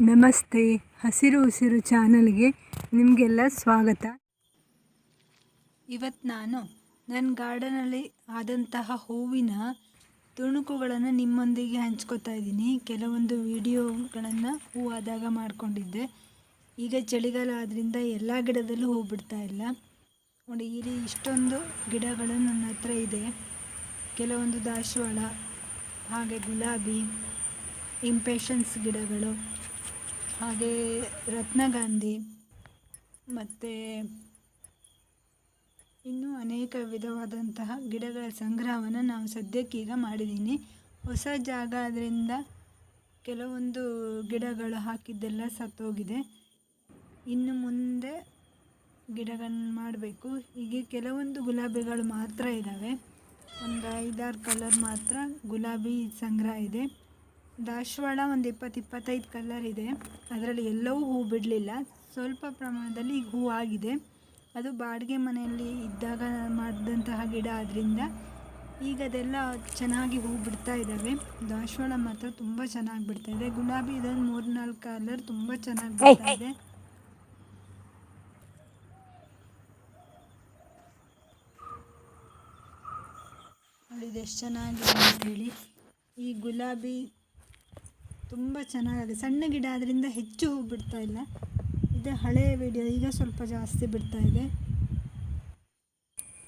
ನಮಸ್ತೆ. ಹಸಿರು ಉಸಿರು ಚಾನಲ್ಗೆ ನಿಮಗೆಲ್ಲ ಸ್ವಾಗತ. ಇವತ್ತು ನಾನು ನನ್ನ ಗಾರ್ಡನಲ್ಲಿ ಆದಂತಹ ಹೂವಿನ ತುಣುಕುಗಳನ್ನು ನಿಮ್ಮೊಂದಿಗೆ ಹಂಚ್ಕೋತಾ ಇದ್ದೀನಿ. ಕೆಲವೊಂದು ವಿಡಿಯೋಗಳನ್ನು ಆದಾಗ ಮಾಡಿಕೊಂಡಿದ್ದೆ. ಈಗ ಚಳಿಗಾಲ ಆದ್ದರಿಂದ ಎಲ್ಲ ಗಿಡದಲ್ಲೂ ಹೂ ಬಿಡ್ತಾ ಇಲ್ಲ. ನೋಡಿ, ಇಲ್ಲಿ ಇಷ್ಟೊಂದು ಗಿಡಗಳು ನನ್ನ ಹತ್ರ ಇದೆ. ಕೆಲವೊಂದು ದಾಸವಾಳ, ಹಾಗೆ ಗುಲಾಬಿ, ಇಂಪೇಷನ್ಸ್ ಗಿಡಗಳು ಹಾಗೆ ರತ್ನಗಾಂಧಿ ಮತ್ತು ಇನ್ನೂ ಅನೇಕ ವಿಧವಾದಂತಹ ಗಿಡಗಳ ಸಂಗ್ರಹವನ್ನು ನಾವು ಸದ್ಯಕ್ಕೀಗ ಮಾಡಿದ್ದೀನಿ. ಹೊಸ ಜಾಗ ಅದರಿಂದ ಕೆಲವೊಂದು ಗಿಡಗಳು ಹಾಕಿದ್ದೆಲ್ಲ ಸತ್ತೋಗಿದೆ. ಇನ್ನು ಮುಂದೆ ಗಿಡಗಳನ್ನು ಮಾಡಬೇಕು. ಹೀಗೆ ಕೆಲವೊಂದು ಗುಲಾಬಿಗಳು ಮಾತ್ರ ಇದ್ದಾವೆ. ಒಂದು ಐದಾರು ಕಲರ್ ಮಾತ್ರ ಗುಲಾಬಿ ಸಂಗ್ರಹ ಇದೆ. ದಾಸವಾಳ ಒಂದು ಇಪ್ಪತ್ತು ಇಪ್ಪತ್ತೈದು ಕಲರ್ ಇದೆ. ಅದರಲ್ಲಿ ಎಲ್ಲವೂ ಹೂ ಬಿಡಲಿಲ್ಲ. ಸ್ವಲ್ಪ ಪ್ರಮಾಣದಲ್ಲಿ ಈಗ ಹೂ ಆಗಿದೆ. ಅದು ಬಾಡಿಗೆ ಮನೆಯಲ್ಲಿ ಇದ್ದಾಗ ಮಾಡಿದಂತಹ ಗಿಡ ಆದ್ದರಿಂದ ಈಗ ಅದೆಲ್ಲ ಚೆನ್ನಾಗಿ ಹೂ ಬಿಡ್ತಾ ಇದ್ದಾವೆ. ದಾಸವಾಳ ಮಾತ್ರ ತುಂಬ ಚೆನ್ನಾಗಿ ಬಿಡ್ತಾ ಇದೆ. ಗುಲಾಬಿ ಇದೊಂದು ಮೂರು ನಾಲ್ಕು ಕಲರ್ ತುಂಬ ಚೆನ್ನಾಗಿ ಬಿಡ್ತಾ ಇದೆ. ನೋಡಿ ಎಷ್ಟು ಚೆನ್ನಾಗಿದೆ ಅಂತ ಹೇಳಿ. ಈ ಗುಲಾಬಿ ತುಂಬ ಚೆನ್ನಾಗಿದೆ. ಸಣ್ಣ ಗಿಡ ಅದರಿಂದ ಹೆಚ್ಚು ಹೂ ಬಿಡ್ತಾ ಇಲ್ಲ. ಇದು ಹಳೆಯ ವಿಡಿಯೋ ಈಗ ಸ್ವಲ್ಪ ಜಾಸ್ತಿ ಬಿಡ್ತಾ ಇದೆ.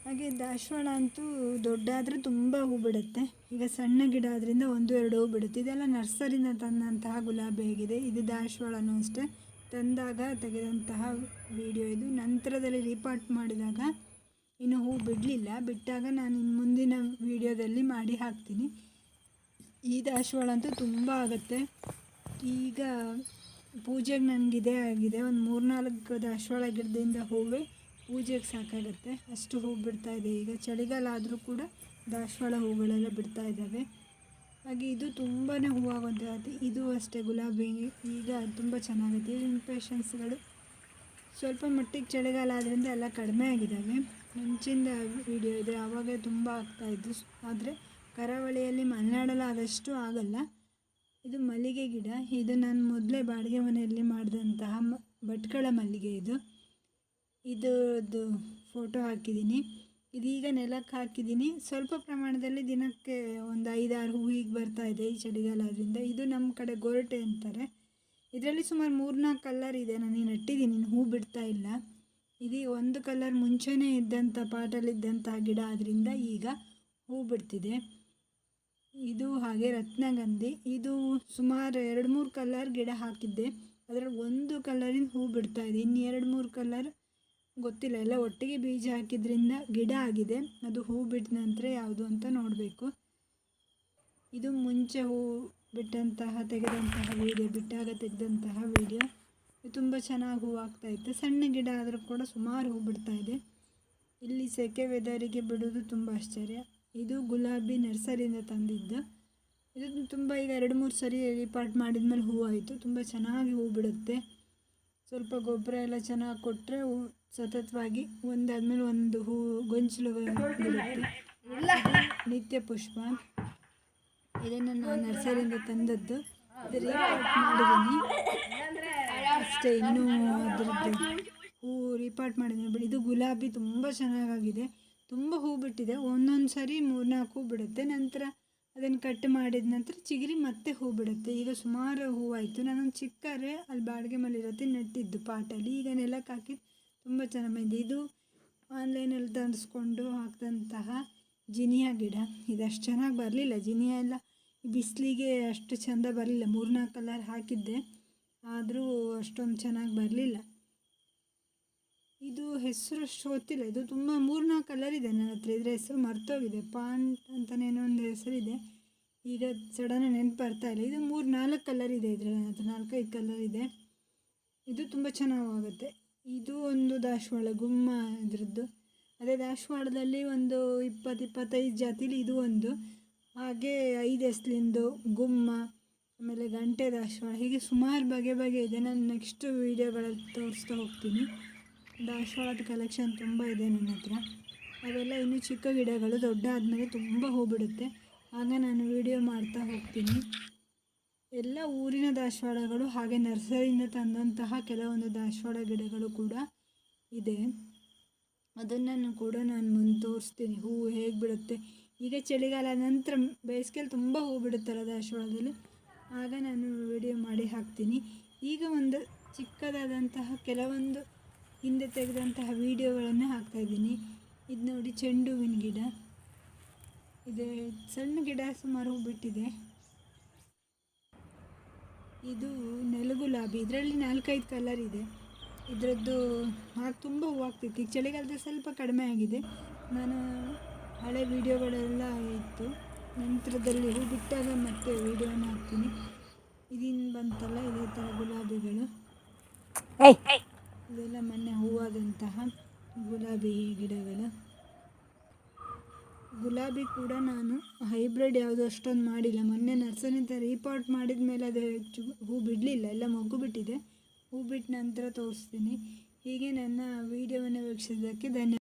ಹಾಗೆ ದಾಸವಾಳ ಅಂತೂ ದೊಡ್ಡಾದರೆ ತುಂಬ ಹೂ ಬಿಡುತ್ತೆ. ಈಗ ಸಣ್ಣ ಗಿಡ ಆದ್ದರಿಂದ ಒಂದು, ಎರಡು ಹೂ ಬಿಡುತ್ತೆ. ಇದೆಲ್ಲ ನರ್ಸರಿನ ತಂದಂತಹ ಗುಲಾಬಿ ಆಗಿದೆ ಇದು ದಾಸವಾಳನೂ ಅಷ್ಟೇ. ತಂದಾಗ ತೆಗೆದಂತಹ ವಿಡಿಯೋ ಇದು. ನಂತರದಲ್ಲಿ ರೀಪಾರ್ಟ್ ಮಾಡಿದಾಗ ಇನ್ನು ಹೂ ಬಿಡಲಿಲ್ಲ. ಬಿಟ್ಟಾಗ ನಾನು ಇನ್ನು ಮುಂದಿನ ವಿಡಿಯೋದಲ್ಲಿ ಮಾಡಿ ಹಾಕ್ತೀನಿ. ಈ ದಾಸವಾಳ ಅಂತೂ ತುಂಬ ಆಗುತ್ತೆ. ಈಗ ಪೂಜೆಗೆ ನನಗಿದೆ ಆಗಿದೆ. ಒಂದು ಮೂರ್ನಾಲ್ಕು ದಾಸವಾಳ ಗಿಡದಿಂದ ಹೂವೇ ಪೂಜೆಗೆ ಸಾಕಾಗುತ್ತೆ. ಅಷ್ಟು ಹೂ ಬಿಡ್ತಾ ಇದೆ. ಈಗ ಚಳಿಗಾಲ ಆದರೂ ಕೂಡ ದಾಸವಾಳ ಹೂಗಳೆಲ್ಲ ಬಿಡ್ತಾ ಇದ್ದಾವೆ ಹಾಗೆ ಇದು ತುಂಬಾ ಹೂವಾಗುವಂಥದ್ದು ಇದು ಅಷ್ಟೇ ಗುಲಾಬಿ. ಈಗ ತುಂಬ ಚೆನ್ನಾಗುತ್ತೆ. ಇಂಪ್ರೆಷನ್ಸ್ಗಳು ಸ್ವಲ್ಪ ಮಟ್ಟಿಗೆ ಚಳಿಗಾಲ ಆದ್ದರಿಂದ ಎಲ್ಲ ಕಡಿಮೆ ಆಗಿದ್ದಾವೆ ಮುಂಚಿಂದ ವಿಡಿಯೋ ಇದೆ. ಆವಾಗ ತುಂಬ ಆಗ್ತಾಯಿದ್ದು ಆದರೆ ಕರಾವಳಿಯಲ್ಲಿ ಆದಷ್ಟು ಆಗಲ್ಲ. ಇದು ಮಲ್ಲಿಗೆ ಗಿಡ. ಇದು ನಾನು ಮೊದಲೇ ಬಾಡಿಗೆ ಮನೆಯಲ್ಲಿ ಮಾಡಿದಂತಹ ಮ, ಭಟ್ಕಳ ಮಲ್ಲಿಗೆ ಇದು. ಇದು ಫೋಟೋ ಹಾಕಿದ್ದೀನಿ ಇದೀಗ ನೆಲಕ್ಕೆ ಹಾಕಿದ್ದೀನಿ ಸ್ವಲ್ಪ ಪ್ರಮಾಣದಲ್ಲಿ ದಿನಕ್ಕೆ ಒಂದು ಐದಾರು ಹೂ ಬರ್ತಾ ಇದೆ ಈ ಚಳಿಗಾಲ ಅದರಿಂದ ಇದು ನಮ್ಮ ಕಡೆ ಗೊರಟೆ ಅಂತಾರೆ. ಇದರಲ್ಲಿ ಸುಮಾರು ಮೂರ್ನಾಲ್ಕು ಕಲರ್ ಇದೆ. ನಾನು ನೆಟ್ಟಿದ್ದೀನಿ ಹೂ ಬಿಡ್ತಾ ಇಲ್ಲ. ಇದು ಒಂದು ಕಲರ್ ಮುಂಚೆನೇ ಇದ್ದಂಥ ಪಾಟಲ್ಲಿದ್ದಂತಹ ಗಿಡ ಆದ್ದರಿಂದ ಈಗ ಹೂ ಬಿಡ್ತಿದೆ. ಇದು ಹಾಗೆ ರತ್ನಗಂಧಿ. ಇದು ಸುಮಾರು ಎರಡು ಮೂರು ಕಲರ್ ಗಿಡ ಹಾಕಿದ್ದೆ. ಅದರಲ್ಲಿ ಒಂದು ಕಲರಿನ ಹೂ ಬಿಡ್ತಾ ಇದೆ. ಇನ್ನು ಎರಡು ಮೂರು ಕಲರ್ ಗೊತ್ತಿಲ್ಲ. ಎಲ್ಲ ಒಟ್ಟಿಗೆ ಬೀಜ ಹಾಕಿದ್ರಿಂದ ಗಿಡ ಆಗಿದೆ. ಅದು ಹೂ ಬಿಟ್ಟ ನಂತರ ಯಾವುದು ಅಂತ ನೋಡಬೇಕು. ಇದು ಮುಂಚೆ ಹೂ ಬಿಟ್ಟಂತಹ, ತೆಗೆದಂತಹ ವೀಡಿಯೋ ಬಿಟ್ಟಾಗ ತೆಗೆದಂತಹ ವೀಡಿಯೋ ತುಂಬ ಚೆನ್ನಾಗಿ ಹೂ ಆಗ್ತಾ ಇತ್ತು. ಸಣ್ಣ ಗಿಡ ಆದರೂ ಕೂಡ ಸುಮಾರು ಹೂ ಬಿಡ್ತಾ ಇದೆ. ಇಲ್ಲಿ ಸೆಕೆ ವೆದರಿಗೆ ಬಿಡೋದು ತುಂಬ ಆಶ್ಚರ್ಯ. ಇದು ಗುಲಾಬಿ ನರ್ಸರಿಯಿಂದ ತಂದಿದ್ದು. ಇದು ತುಂಬ ಈಗ ಎರಡು ಮೂರು ಸರಿ ರಿಪಾರ್ಟ್ ಮಾಡಿದ್ಮೇಲೆ ಹೂವು ಆಯಿತು. ತುಂಬ ಚೆನ್ನಾಗಿ ಹೂ ಬಿಡುತ್ತೆ. ಸ್ವಲ್ಪ ಗೊಬ್ಬರ ಎಲ್ಲ ಚೆನ್ನಾಗಿ ಕೊಟ್ಟರೆ ಹೂ ಸತತವಾಗಿ ಒಂದಾದ್ಮೇಲೆ ಒಂದು ಹೂ ಗೊಂಚಲು ಬಿಡುತ್ತೆ ನಿತ್ಯ ಪುಷ್ಪ. ಇದನ್ನು ನಾನು ನರ್ಸರಿಯಿಂದ ತಂದದ್ದು. ರಿಪಾರ್ಟ್ ಮಾಡಿದ್ದೀನಿ. ಅಷ್ಟೇ ಇನ್ನೂ ಅದರದ್ದು ಹೂ ರಿಪಾರ್ಟ್ ಮಾಡಿದ್ದೀನಿ. ಬಿಡಿ ಇದು ಗುಲಾಬಿ ತುಂಬ ಚೆನ್ನಾಗಾಗಿದೆ. ತುಂಬ ಹೂ ಬಿಟ್ಟಿದೆ. ಒಂದೊಂದು ಸರಿ ಮೂರ್ನಾಲ್ಕು ಹೂ ಬಿಡುತ್ತೆ. ನಂತರ ಅದನ್ನು ಕಟ್ ಮಾಡಿದ ನಂತರ ಚಿಗುರಿ ಮತ್ತೆ ಹೂ ಬಿಡುತ್ತೆ. ಈಗ ಸುಮಾರು ಹೂವಾಯಿತು ನಾನೊಂದು ಚಿಕ್ಕರೆ ಅಲ್ಲಿ ಬಾಡಿಗೆ ಮೇಲೆ ಇರುತ್ತೆ ನೆಟ್ಟಿದ್ದು ಪಾಟಲ್ಲಿ. ಈಗ ನೆಲಕ್ಕೆ ಹಾಕಿದ್ದು ತುಂಬ ಚೆನ್ನಾಗಿ ಬಂದಿದೆ ಇದು ಆನ್ಲೈನಲ್ಲಿ ತರಿಸ್ಕೊಂಡು ಹಾಕಿದಂತಹ ಜಿನಿಯಾ ಗಿಡ. ಇದಷ್ಟು ಚೆನ್ನಾಗಿ ಬರಲಿಲ್ಲ. ಜಿನಿಯಾ ಎಲ್ಲ ಬಿಸಿಲಿಗೆ ಅಷ್ಟು ಚೆಂದ ಬರಲಿಲ್ಲ. ಮೂರ್ನಾಲ್ಕು ಕಲರ್ ಹಾಕಿದ್ದೆ. ಆದರೂ ಅಷ್ಟೊಂದು ಚೆನ್ನಾಗಿ ಬರಲಿಲ್ಲ. ಇದು ಹೆಸರು ಅಷ್ಟು ಗೊತ್ತಿಲ್ಲ. ಇದು ತುಂಬ ಮೂರ್ನಾಲ್ಕು ಕಲರ್ ಇದೆ ನನ್ನ ಹತ್ರ. ಇದ್ರ ಹೆಸರು ಮರ್ತೋಗಿದೆ. ಅಂತಲೇ ಏನೋ ಒಂದು ಹೆಸರಿದೆ. ಈಗ ಸಡನ್ ನೆನಪು ಬರ್ತಾ ಇಲ್ಲ. ಇದು ಮೂರು ನಾಲ್ಕು ಕಲರ್ ಇದೆ ಇದ್ರ ನನ್ನ ಹತ್ರ. ನಾಲ್ಕೈದು ಕಲರ್ ಇದೆ. ಇದು ತುಂಬ ಚೆನ್ನಾಗಾಗುತ್ತೆ. ಇದು ಒಂದು ದಾಶವಾಳ ಗುಮ್ಮ ಇದ್ರದ್ದು. ಅದೇ ದಾಸವಾಳದಲ್ಲಿ ಒಂದು ಇಪ್ಪತ್ತು, ಇಪ್ಪತ್ತೈದು ಜಾತಿಲಿ ಇದು ಒಂದು. ಹಾಗೆ ಐದು ಎಸ್ಲಿಂದು ಗುಮ್ಮ, ಆಮೇಲೆ ಗಂಟೆ ದಾಶವಾಳ ಹೀಗೆ ಸುಮಾರು ಬಗೆ ಬಗೆ ಇದೆ. ನಾನು ನೆಕ್ಸ್ಟ್ ವೀಡಿಯೋಗಳಲ್ಲಿ ತೋರಿಸ್ತಾ ಹೋಗ್ತೀನಿ. ದಾಸವಾಳದ ಕಲೆಕ್ಷನ್ ತುಂಬ ಇದೆ ನನ್ನ ಹತ್ರ. ಅವೆಲ್ಲ ಇನ್ನೂ ಚಿಕ್ಕ ಗಿಡಗಳು, ದೊಡ್ಡ ಆದಮೇಲೆ ತುಂಬ ಹೂಬಿಡುತ್ತೆ ಆಗ ನಾನು ವೀಡಿಯೋ ಮಾಡ್ತಾ ಹೋಗ್ತೀನಿ. ಎಲ್ಲ ಊರಿನ ದಾಸವಾಳಗಳು, ಹಾಗೆ ನರ್ಸರಿಯಿಂದ ತಂದಂತಹ ಕೆಲವೊಂದು ದಾಸವಾಳ ಗಿಡಗಳು ಕೂಡ ಇದೆ. ಅದನ್ನು ಕೂಡ ನಾನು ಮುಂದೆ ತೋರಿಸ್ತೀನಿ. ಹೂವು ಹೇಗೆ ಬಿಡುತ್ತೆ? ಈಗ ಚಳಿಗಾಲ ನಂತರ ಬೇಸಿಗೆಯಲ್ಲಿ ತುಂಬ ಹೂ ಬಿಡುತ್ತಲ್ಲ ದಾಸವಾಳದಲ್ಲಿ. ಆಗ ನಾನು ವಿಡಿಯೋ ಮಾಡಿ ಹಾಕ್ತೀನಿ. ಈಗ ಒಂದು ಚಿಕ್ಕದಾದಂತಹ ಕೆಲವೊಂದು ಹಿಂದೆ ತೆಗೆದಂತಹ ವೀಡಿಯೋಗಳನ್ನು ಹಾಕ್ತಾಯಿದ್ದೀನಿ ಇದು ನೋಡಿ ಚೆಂಡು ಹೂವಿನ ಗಿಡ. ಇದು ಸಣ್ಣ ಗಿಡ ಸುಮಾರು ಹೂ ಬಿಟ್ಟಿದೆ ಇದು ನೆಲಗುಲಾಬಿ ಇದರಲ್ಲಿ ನಾಲ್ಕೈದು ಕಲರ್ ಇದೆ. ಇದರದ್ದು ಹಾಗೆ ತುಂಬ ಹೂ ಆಗ್ತಿತ್ತು. ಈಗ ಚಳಿಗಾಲದಲ್ಲಿ ಸ್ವಲ್ಪ ಕಡಿಮೆ ಆಗಿದೆ. ನಾನು ಹಳೆ ವೀಡಿಯೋಗಳೆಲ್ಲ ಇತ್ತು. ನಂತರದಲ್ಲಿ ಹೂ ಬಿಟ್ಟಾಗ ಮತ್ತೆ ವೀಡಿಯೋನ ಹಾಕ್ತೀನಿ. ಇದನ್ನು ಬಂತಲ್ಲ ಇದೇ ಥರ ಗುಲಾಬಿಗಳು. ಇದೆಲ್ಲ ಮೊನ್ನೆ ಹೂವಾದಂತಹ ಗುಲಾಬಿ ಗಿಡಗಳು. ಗುಲಾಬಿ ಕೂಡ ನಾನು ಹೈಬ್ರಿಡ್ ಯಾವುದು ಅಷ್ಟೊಂದು ಮಾಡಿಲ್ಲ. ಮೊನ್ನೆ ನರ್ಸರಿಯಿಂದ ರೀಪಾಟ್ ಮಾಡಿದ ಮೇಲೆ ಅದು ಹೆಚ್ಚು ಹೂ ಬಿಡಲಿಲ್ಲ. ಎಲ್ಲ ಮೊಗ್ಗು ಬಿಟ್ಟಿದೆ. ಹೂ ಬಿಟ್ಟ ನಂತರ ತೋರಿಸ್ತೀನಿ. ಹೀಗೆ ನನ್ನ ವೀಡಿಯೋವನ್ನು ವೀಕ್ಷಿಸಿದ್ದಕ್ಕೆ ಧನ್ಯ